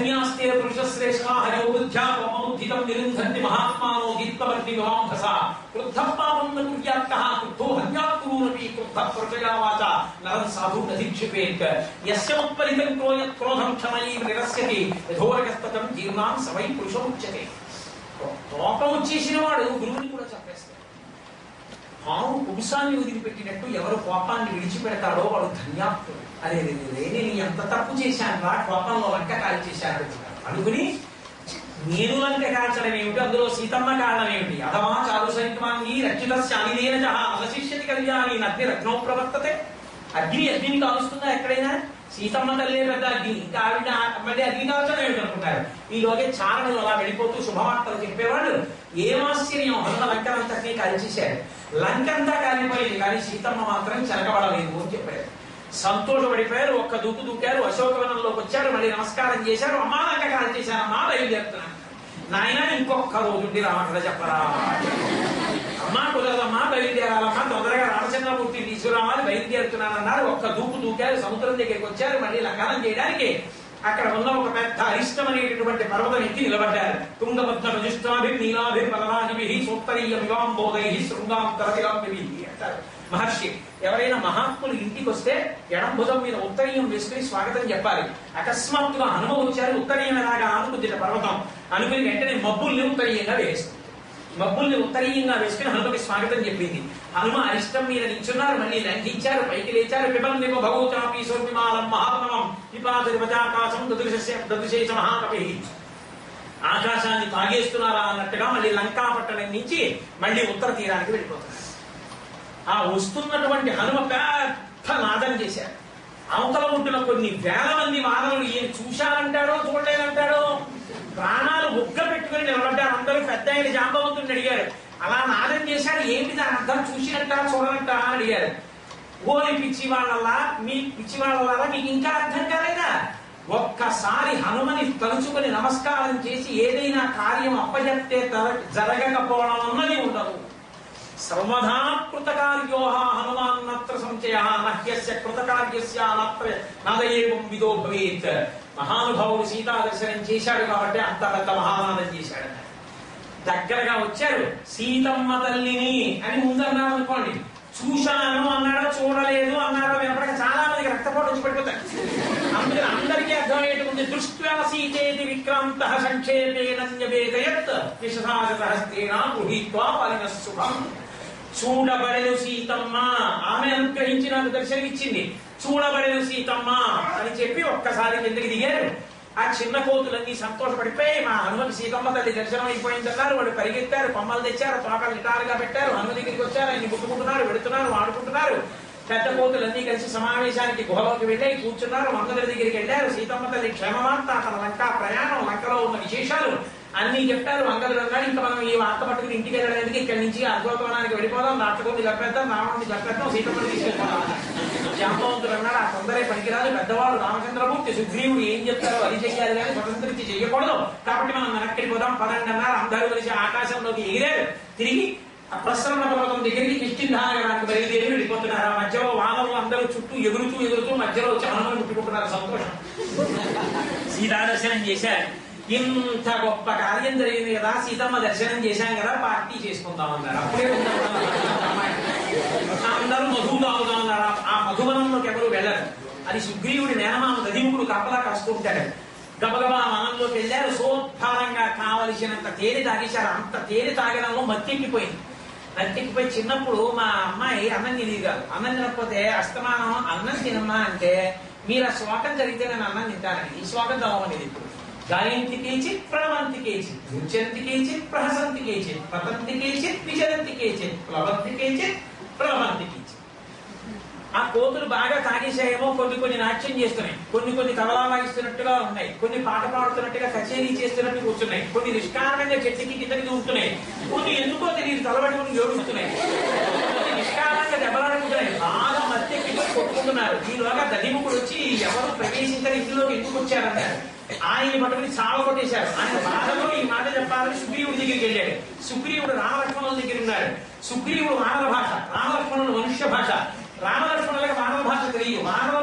ధన్యాస్తే పురుషశ్రేష్ఠ హరిబుద్ధ్యాపమౌద్ధితం నిరుంధంతి మహాత్మానో గీత్వవర్తి వివాంభస క్రుద్ధ పాపం న కుర్యాత్తః క్రుద్ధో హన్యాత్మూనపి క్రుద్ధ ప్రజయా వాచ నరం సాధు నధిక్షిపేత్ యస్య ఉత్పరితం క్రోయత్ క్రోధం క్షమయైవ నిరస్యతి యథోరగస్తతం జీర్ణాం సవై పురుషముచ్యతే కోపం వచ్చేసిన వాడు గురువుని కూడా చంపేస్తాడు పాము పుంసాన్ని వదిలిపెట్టినట్టు ఎవరు కోపాన్ని విడిచిపెడతాడో వాడు ధన్యాప్తుడు అరే నేను ఎంత తప్పు చేశాను రా? కోపంలో లంక కాల్ చేశాను అనుకుని నేను లంక కాల్చడం ఏమిటి? అందులో సీతమ్మ కారణం ఏమిటి? అథవా చారు సైత్వాంగి రక్షిత శాలిదేన అవశిష్యతి కళ్యాణి నగ్ని రత్నో ప్రవర్తతే. అగ్ని అగ్ని కాలుస్తుందా ఎక్కడైనా? సీతమ్మ తల్లి పెద్ద అగ్ని? ఇంకా ఆవిడ మళ్ళీ అగ్ని కాల్చడం ఏమిటి అనుకుంటారు ఈలోగే చారణలు అలా వెళ్ళిపోతూ శుభవార్తలు చెప్పేవాళ్ళు. ఏమాశ్చర్యం అంత లంకనంతటినీ కాల్చేశారు. లంకంతా కాలిపోయింది కానీ సీతమ్మ మాత్రం చెరకబడలేదు అని చెప్పారు. సంతోషపడిపోయారు ఒక్క దూకు దూకారు అశోకవనంలోకి వచ్చారు మళ్ళీ నమస్కారం చేశారు. అమ్మా లంక కాల్ చేశాను అమ్మా బయలుదేరుతున్నాను. నాయన ఇంకొక రోజు రామకథ చెప్పరా. రామచంద్రమూర్తి తీసుకురామని ఒక్క దూకు దూకారు సముద్రం దగ్గరికి వచ్చారు. మళ్ళీ లగ్నం చేయడానికి అక్కడ ఉన్న ఒక పెద్ద అరిష్టం అనేటటువంటి పర్వతం ఎక్కి నిలబడ్డారు. తుంగభద్ర రజుష్టాభి నీలాభి పలవాజిభి సోత్తరీయ వివాంబోధై శృంగాం అంటారు. మహర్షి ఎవరైనా మహాత్ములు ఇంటికి వస్తే ఎడం భుజం మీద ఉత్తరీయం వేసుకుని స్వాగతం చెప్పాలి. అకస్మాత్తుగా హనుమ వచ్చారు ఉత్తరీయం ఎలాగా ఆనుకుంది పర్వతం? అనుకుని వెంటనే మబ్బుల్ని ఉత్తరీయంగా వేస్తుంది మబ్బుల్ని ఉత్తరీయంగా వేసుకుని హనుమకి స్వాగతం చెప్పింది. హనుమ అరిష్టం మీద నిల్చున్నారు మళ్ళీ లంఘించారు పైకి లేచారు పిబందిమ భగవచాపి సోర్మిమాలం మహాత్మవం విపాదరిపజాకాశం దదృశ్య దదృశేష మహాకవి ఆకాశాన్ని తాగేస్తున్నారా అన్నట్టుగా మళ్ళీ లంకాపట్టణం నుంచి మళ్ళీ ఉత్తర తీరానికి వెళ్ళిపోతున్నారు. ఆ వస్తున్నటువంటి హనుమ పెద్ద నాదం చేశారు. అవతల ఉంటున్న కొన్ని వేల మంది వానలు ఈయన చూశారంటాడో చూడలేదంటాడో ప్రాణాలు అందరూ పెద్ద ఆయన జాంబవంతుడిని అడిగారు. అలా నాదం చేశాడు. ఏంటి దాని అర్థం? చూసినట్ట చూడనట్ట అని అడిగారు. ఓని పిచ్చి వాళ్ళలా మీ పిచ్చి వాళ్ళలా మీకు ఇంకా అర్థం కాలేదా? ఒక్కసారి హనుమని తలుచుకుని నమస్కారం చేసి ఏదైనా కార్యం అప్పజెప్తే జరగకపోవడం అన్నది ఉండదు. సర్వదా కృతకార్యోహ హనుమాన్నత్ర సంచయ నహ్యస్య కృతకార్యస్య నత్ర నదయేవం విదో భవేత్. మహానుభావుడు సీతా దర్శనం చేశాడు కాబట్టి అంత పెద్ద మహానాదం చేశాడు. దగ్గరగా వచ్చారు. సీతమ్మ తల్లిని అని ముందన్నారు అనుకోండి. చూశాను అన్నాడో? చూడలేదు అన్నాడో? వినపడక చాలా మందికి రక్తపోటు వచ్చి పడిపోతాయి. అందుకని అందరికీ అర్థమయ్యేటువంటి దృష్ట్యా సీతేతి విక్రాంత సంక్షేపేణ్యవేదయత్ విషసాగత హస్తేన గృహీత్వా పలిన సుఖం చూడబడెను సీతమ్మ. ఆమె అనుగ్రహించి నాకు దర్శనం ఇచ్చింది సీతమ్మ అని చెప్పి ఒక్కసారి కిందకి దిగారు. ఆ చిన్న కోతులన్నీ సంతోషపడిపోయి మా హనుమతి సీతమ్మ తల్లి దర్శనం అయిపోయిందన్నారు. వాడు పరిగెత్తారు కొమ్మలు తెచ్చారు తోకలు నిటారుగా పెట్టారు. హనుమ దగ్గరికి వచ్చారు ఆయన ముట్టుకుంటున్నారు పెడుతున్నారు ఆడుకుంటున్నారు పెద్ద కోతులన్నీ కలిసి సమావేశానికి గుహలోకి వెళ్ళి కూర్చున్నారు. మందరి దగ్గరికి వెళ్ళారు. సీతమ్మ తల్లి క్షేమమంతా తన లంకా ప్రయాణం లంకలో ఉన్న విశేషాలు అన్ని చెప్పారు మంగళ కానీ ఇంకా మనం ఈ వార్త పట్టుకుని ఇంటికి వెళ్ళడానికి ఇక్కడి నుంచి అశోకవనానికి వెళ్ళిపోదాం నాటకొంది చెప్పేద్దాం రావణుని చెప్పేద్దాం సీతమ్మని తీసుకెళ్ళిపోదాం జాంబవంతుడు అన్నాడు ఆ తొందరే పనికిరాదు. పెద్దవాడు రామచంద్రమూర్తి సుగ్రీవుడు ఏం చెప్తారో అది చెయ్యాలి కానీ స్వతంత్రించి చెయ్యకూడదు. కాబట్టి మనం వెనక్కి పోదాం పదండి అన్నారు. అందరూ కలిసి ఆకాశంలోకి ఎగిరారు. తిరిగి ఆ ప్రసరణ పర్వతం దగ్గరికి కిష్కింధానగరానికి బయలుదేరి వెళ్ళిపోతున్నారు. ఆ మధ్యలో వానరులు అందరూ చుట్టూ ఎగురుతూ ఎగురుతూ మధ్యలో వచ్చి హనుమని ముట్టుకుంటున్నారు సంతోషం. సీతాదర్శనం చేశారు. ఇంత గొప్ప కార్యం జరిగింది కదా సీతమ్మ దర్శనం చేశాం కదా పార్టీ చేసుకుందాం అన్నారు. అప్పుడే అందరూ మధువు తాగుదాం అన్నారు. ఆ మధువనంలోకి ఎవరు వెళ్ళరు. అది సుగ్రీవుడి నేనమామ దధిముకుడు కప్పలా కాస్తుంటాడు గబగబా వనంలోకి వెళ్ళారు సోద్ధారంగా కావలసినంత తేనె తాగేశారు. అంత తేనె తాగడంలో మత్తెక్కిపోయింది. మత్తెక్కిపోయి చిన్నప్పుడు మా అమ్మాయి అన్నం తినేది కాదు అన్నం తినకపోతే అస్తమానం అన్నం తినమ్మా అంటే మీరు ఆ శ్లోకం జరిగితే నేను అన్నం తింటానని. ఈ శ్లోకం చదవమనేది ఇప్పుడు. గాయంతి కేచిత్ ప్రణవంతి కేచిత్ నృత్యంతి కేచిత్ ప్రహసంతి కేచిత్ పతంతి కేచిత్ విచరంతి కేచిత్ ప్లవంతి కేచిత్ ప్రలవంతి కేచిత్. ఆ కోతులు బాగా తాగేసాయేమో కొన్ని కొన్ని నాట్యం చేస్తున్నాయి. కొన్ని కొన్ని తబలా వాయిస్తున్నట్టుగా ఉన్నాయి. కొన్ని పాట పాడుతున్నట్టుగా కచేరీ చేస్తున్నట్టు కూర్చున్నాయి. కొన్ని నిష్కారణంగా చెట్టుకి కిందకి దూకుతున్నాయి. కొన్ని ఎందుకో తెలియదు తలబడుకుని ఏడుస్తున్నాయి. కొన్ని నిష్కారణంగా దెబ్బలాడుకుంటున్నాయి బాగా మధ్య కొట్టుకుంటున్నారు. ఈలోగా దధిముకుడు వచ్చి ఎవరు ప్రవేశించని ఇందులోకి ఎందుకు వచ్చారన్నారు? ఆయన పట్టుకుని చావ కొట్టేశారు. ఆయన బాధలో ఈ మాట చెప్పాలని సుగ్రీవుడి దగ్గరికి వెళ్ళాడు. సుగ్రీవుడు రామలక్ష్మణుల దగ్గర ఉన్నాడు. సుగ్రీవుడు వానర భాష రామలక్ష్మణులు మనుష్య భాష. రామలక్ష్మణులకు వానర భాష తెలియదు. వానర